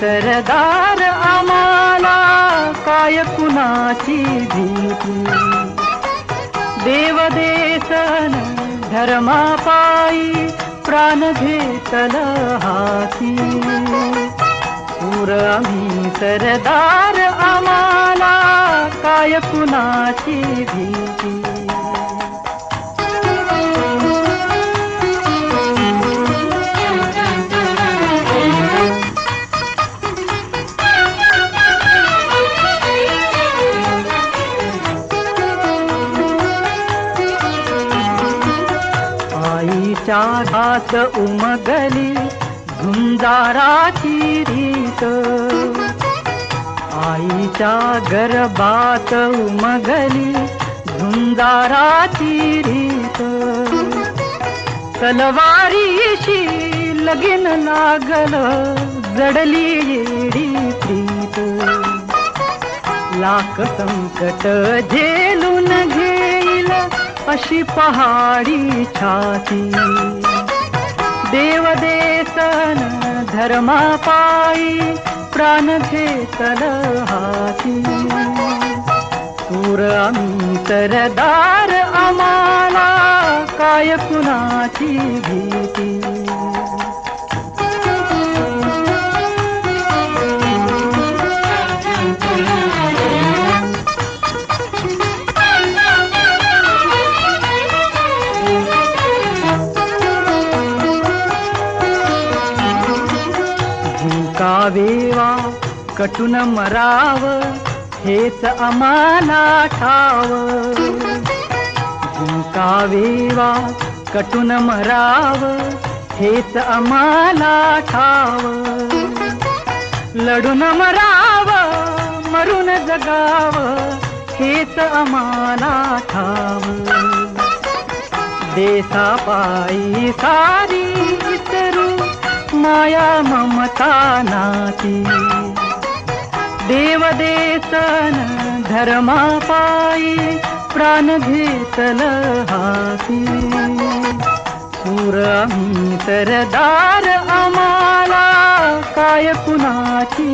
सरदार आम्हाला काय कुणाची भीती? देवदेशन धर्मापायी प्राण आम्ही सरदार आम्हाला काय कुणाची भीती आईच्या घात उमगली झुंजाराची रीत. आईच्या गर्भात उमगली झुंजाराची रीत. तलवारीशी लगीन लागल जडली येडी प्रीत. लाख संकट झेलून घे अशी पहाडी छाती. देवदेसन धर्मापायी प्राण घेतल हाती. सूर अंतरदार सरदार आम्हाला काय कुणाची भीती? झुंकावेवा कटुन मराव हेच आम्हाला ठाव. झुंकावेवा कटुन मराव हेच आम्हाला ठाव. लढून मराव मरून जगाव हेच आम्हाला ठाव. देसापायी सारी माया ममता नाति देवदेशन धर्मपायी प्राणभीतलहासितरदान अमाला काय पुनाति